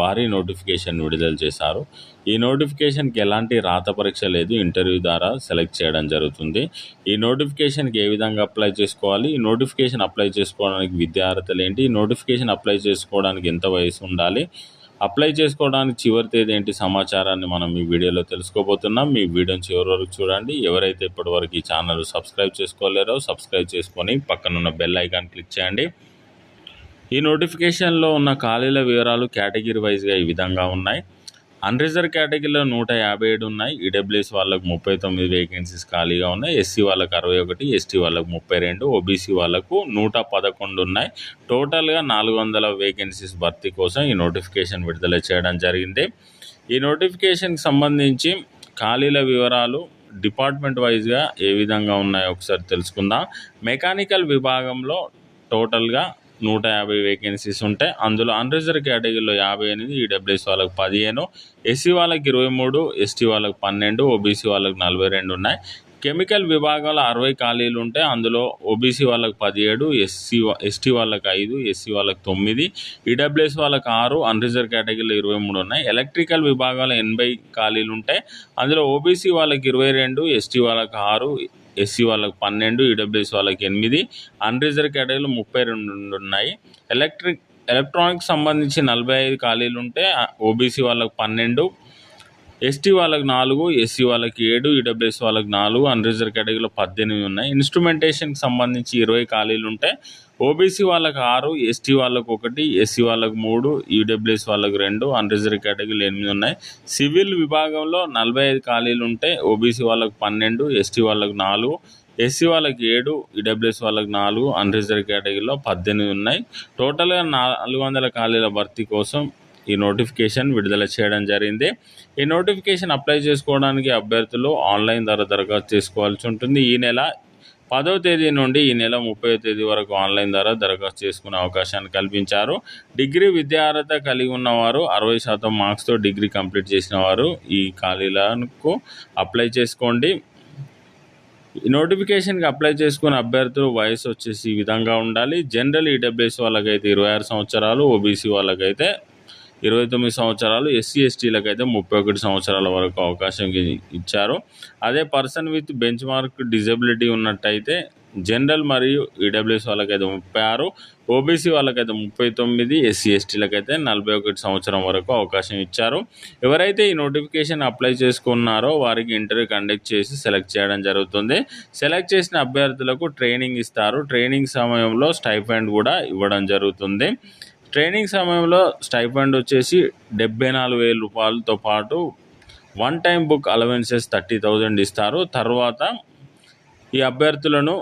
భారీ నోటిఫికేషన్ విడుదల చేశారు. ఈ నోటిఫికేషన్కి ఎలాంటి రాత పరీక్ష లేదు. ఇంటర్వ్యూ ద్వారా సెలెక్ట్ చేయడం జరుగుతుంది. ఈ నోటిఫికేషన్కి ఏ విధంగా అప్లై చేసుకోవాలి? ఈ నోటిఫికేషన్ అప్లై చేసుకోవడానికి విద్యా అర్హతలు ఏంటి? ఈ నోటిఫికేషన్ అప్లై చేసుకోవడానికి ఎంత వయసు ఉండాలి? అప్లై చేసుకోవడానికి చివరి తేదీ ఏంటి సమాచారాన్ని మనం ఈ వీడియోలో తెలుసుకోబోతున్నాం. మీ వీడియోని చివరి వరకు చూడండి. ఎవరైతే ఇప్పటివరకు ఈ ఛానల్ సబ్స్క్రైబ్ చేసుకోలేరో సబ్స్క్రైబ్ చేసుకొని పక్కనున్న బెల్ ఐకాన్ క్లిక్ చేయండి. ఈ నోటిఫికేషన్లో ఉన్న ఖాళీల వివరాలు కేటగిరీ వైజ్గా ఈ విధంగా ఉన్నాయి. అన్రిజర్వ్ కేటగిరీలో నూట యాభై ఏడు ఉన్నాయి. ఈడబ్ల్యూఎస్ వాళ్ళకు ముప్పై తొమ్మిది వేకెన్సీస్ ఖాళీగా ఉన్నాయి. ఎస్సీ వాళ్ళకు అరవై ఒకటి ఎస్టీ వాళ్ళకు ముప్పై రెండు ఓబీసీ వాళ్ళకు నూట పదకొండు ఉన్నాయి. టోటల్గా నాలుగు వందల వేకెన్సీస్ భర్తీ కోసం ఈ నోటిఫికేషన్ విడుదల చేయడం జరిగింది. ఈ నోటిఫికేషన్కి సంబంధించి ఖాళీల వివరాలు డిపార్ట్మెంట్ వైజ్గా ఏ విధంగా ఉన్నాయో ఒకసారి తెలుసుకుందాం. మెకానికల్ విభాగంలో టోటల్గా నూట యాభై వేకెన్సీస్ ఉంటాయి అందులో అన్రిజర్వ్ కేటగిరీలో యాభై ఎనిమిది ఈడబ్ల్యూఎస్ వాళ్ళకి పదిహేను ఎస్సీ వాళ్ళకి ఇరవై మూడు ఎస్టీ వాళ్ళకి పన్నెండు ఓబీసీ వాళ్ళకి నలభై రెండు ఉన్నాయి. కెమికల్ విభాగంలో అరవై ఖాళీలు ఉంటాయి అందులో ఓబీసీ వాళ్ళకి పదిహేడు ఎస్సీ ఎస్టీ వాళ్ళకి ఐదు ఎస్సీ వాళ్ళకి తొమ్మిది ఈడబ్ల్యూఎస్ వాళ్ళకి ఆరు అన్రిజర్వ్ కేటగిరీలో ఇరవై మూడు ఉన్నాయి. ఎలక్ట్రికల్ విభాగాల ఎనభై ఖాళీలు ఉంటాయి అందులో ఓబీసీ వాళ్ళకి ఇరవై రెండు ఎస్టీ వాళ్ళకి ఆరు ఎస్సీ వాళ్ళకి పన్నెండు ఈడబ్ల్యూఎస్ వాళ్ళకి ఎనిమిది అన్రిజర్వ్ కేటగిరీలో ముప్పై రెండు ఉన్నాయి. ఎలక్ట్రిక్ ఎలక్ట్రానిక్స్ సంబంధించి నలభై ఐదు ఖాళీలు ఉంటే ఓబీసీ వాళ్ళకి పన్నెండు ఎస్టీ వాళ్ళకి నాలుగు ఎస్సీ వాళ్ళకి ఏడు ఈడబ్ల్యూఎస్ వాళ్ళకి నాలుగు అన్రిజర్వ్ కేటగిరీలో పద్దెనిమిది ఉన్నాయి. ఇన్స్ట్రుమెంటేషన్కి సంబంధించి ఇరవై ఖాళీలు ఉంటాయి ఓబీసీ వాళ్ళకు ఆరు ఎస్టీ వాళ్ళకు ఒకటి ఎస్సీ వాళ్ళకు మూడు ఈడబ్ల్యూఎస్ వాళ్ళకు రెండు అన్రిజర్వ్ కేటగిరీలు ఎనిమిది ఉన్నాయి. సివిల్ విభాగంలో నలభై ఐదు ఖాళీలు ఉంటాయి ఓబీసీ వాళ్ళకు పన్నెండు ఎస్టీ వాళ్ళకి నాలుగు ఎస్సీ వాళ్ళకి ఏడు ఈడబ్ల్యూఎస్ వాళ్ళకి నాలుగు అన్రిజర్వ్ కేటగిరీలో పద్దెనిమిది ఉన్నాయి. టోటల్గా నాలుగు వందల ఖాళీల భర్తీ కోసం ఈ నోటిఫికేషన్ విడుదల చేయడం జరిగింది. ఈ నోటిఫికేషన్ అప్లై చేసుకోవడానికి అభ్యర్థులు ఆన్లైన్ ద్వారా దరఖాస్తు చేసుకోవాల్సి ఉంటుంది. ఈ నెల పదవ తేదీ నుండి ఈ నెల ముప్పై తేదీ వరకు ఆన్లైన్ ద్వారా దరఖాస్తు చేసుకునే అవకాశాన్ని కల్పించారు. డిగ్రీ విద్యార్హత కలిగి ఉన్నవారు అరవై శాతం మార్క్స్తో డిగ్రీ కంప్లీట్ చేసిన వారు ఈ ఖాళీలకు అప్లై చేసుకోండి. ఈ నోటిఫికేషన్కి అప్లై చేసుకున్న అభ్యర్థులు వయసు వచ్చేసి ఈ విధంగా ఉండాలి. జనరల్ ఈడబ్ల్యూఎస్ వాళ్ళకైతే ఇరవై ఆరు సంవత్సరాలు ఓబీసీ వాళ్ళకైతే ఇరవై తొమ్మిది సంవత్సరాలు ఎస్సీ ఎస్టీలకు అయితే ముప్పై ఒకటి సంవత్సరాల వరకు అవకాశం ఇచ్చారు. అదే person with bench mark disability ఉన్నట్టయితే జనరల్ మరియు ఈడబ్ల్యూఎస్ వాళ్ళకైతే ముప్పై ఆరు ఓబీసీ వాళ్ళకైతే ముప్పై తొమ్మిది ఎస్సీ ఎస్టీలకైతే నలభై ఒకటి సంవత్సరం వరకు అవకాశం ఇచ్చారు. ఎవరైతే ఈ నోటిఫికేషన్ అప్లై చేసుకున్నారో వారికి ఇంటర్వ్యూ కండక్ట్ చేసి సెలెక్ట్ చేయడం జరుగుతుంది. సెలెక్ట్ చేసిన అభ్యర్థులకు ట్రైనింగ్ ఇస్తారు. ట్రైనింగ్ సమయంలో స్టైఫండ్ కూడా ఇవ్వడం జరుగుతుంది. ట్రైనింగ్ సమయంలో స్టైఫండ్ వచ్చేసి డెబ్బై నాలుగు వేల రూపాయలతో పాటు one time book allowances thirty thousand ఇస్తారు. తర్వాత ఈ అభ్యర్థులను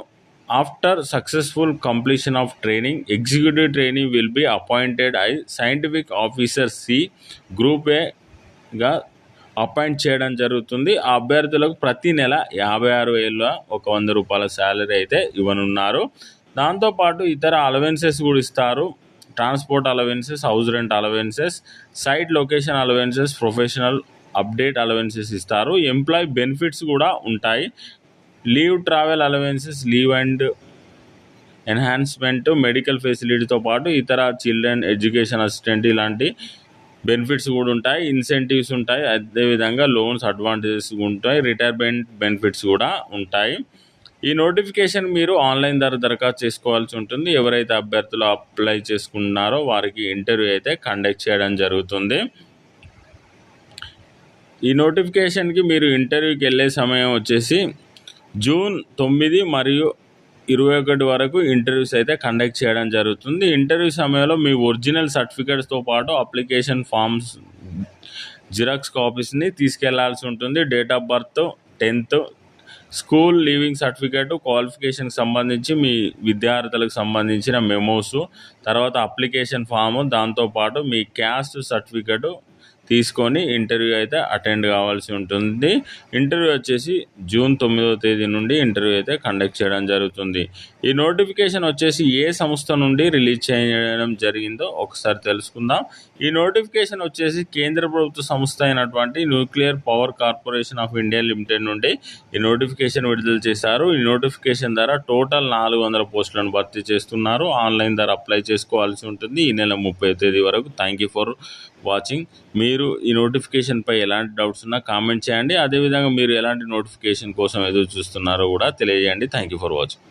after successful completion of training executive training will be appointed I scientific officer C group ఏగా అపాయింట్ చేయడం జరుగుతుంది. ఆ అభ్యర్థులకు ప్రతి నెల యాభై ఆరు వేల ఒక వంద రూపాయల శాలరీ అయితే ఇవ్వనున్నారు. దాంతోపాటు ఇతర అలవెన్సెస్ కూడా ఇస్తారు. Transport allowances house rent allowances site location allowances professional update allowances ఇస్తారు. ఎంప్లాయ్ బెనిఫిట్స్ కూడా ఉంటాయి. Leave travel allowances leave and enhancement medical ఫెసిలిటీతో పాటు ఇతర చిల్డ్రన్ ఎడ్యుకేషన్ అసిస్టెంట్ ఇలాంటి బెనిఫిట్స్ కూడా ఉంటాయి. ఇన్సెంటివ్స్ ఉంటాయి. అదేవిధంగా లోన్స్ అడ్వాంటేజెస్ ఉంటాయి. రిటైర్మెంట్ బెనిఫిట్స్ కూడా ఉంటాయి. ఈ నోటిఫికేషన్ మీరు ఆన్లైన్ ద్వారా దరఖాస్తు చేసుకోవాల్సి ఉంటుంది. ఎవరైతే అభ్యర్థులు అప్లై చేసుకున్నారో వారికి ఇంటర్వ్యూ అయితే కండక్ట్ చేయడం జరుగుతుంది. ఈ నోటిఫికేషన్కి మీరు ఇంటర్వ్యూకి వెళ్ళే సమయం వచ్చేసి జూన్ తొమ్మిది మరియు ఇరవై ఒకటి వరకు ఇంటర్వ్యూస్ అయితే కండక్ట్ చేయడం జరుగుతుంది. ఇంటర్వ్యూ సమయంలో మీ ఒరిజినల్ సర్టిఫికేట్స్తో పాటు అప్లికేషన్ ఫామ్స్ జిరాక్స్ కాపీస్ని తీసుకెళ్ళాల్సి ఉంటుంది. Date of birth tenth school leaving certificate క్వాలిఫికేషన్కి సంబంధించి మీ విద్యార్థులకు సంబంధించిన మెమోస్ తర్వాత అప్లికేషన్ ఫాము దాంతోపాటు మీ క్యాస్ట్ సర్టిఫికేటు తీసుకొని ఇంటర్వ్యూ అయితే అటెండ్ కావాల్సి ఉంటుంది. ఇంటర్వ్యూ వచ్చేసి జూన్ తొమ్మిదవ తేదీ నుండి ఇంటర్వ్యూ అయితే కండక్ట్ చేయడం జరుగుతుంది. ఈ నోటిఫికేషన్ వచ్చేసి ఏ సంస్థ నుండి రిలీజ్ చేయడం జరిగిందో ఒకసారి తెలుసుకుందాం. ఈ నోటిఫికేషన్ వచ్చేసి కేంద్ర ప్రభుత్వ సంస్థ అయినటువంటి Nuclear Power Corporation of India Limited నుండి ఈ నోటిఫికేషన్ విడుదల చేశారు. ఈ నోటిఫికేషన్ ద్వారా టోటల్ నాలుగు వందల పోస్టులను భర్తీ చేస్తున్నారు. ఆన్లైన్ ద్వారా అప్లై చేసుకోవాల్సి ఉంటుంది. ఈ నెల ముప్పై తేదీ వరకు. థ్యాంక్ యూ ఫర్ వాచింగ్ మీరు ఈ నోటిఫికేషన్పై ఎలాంటి డౌట్స్ ఉన్నా కామెంట్ చేయండి. అదేవిధంగా మీరు ఎలాంటి నోటిఫికేషన్ కోసం ఎదురు చూస్తున్నారో కూడా తెలియజేయండి. Thank you for watching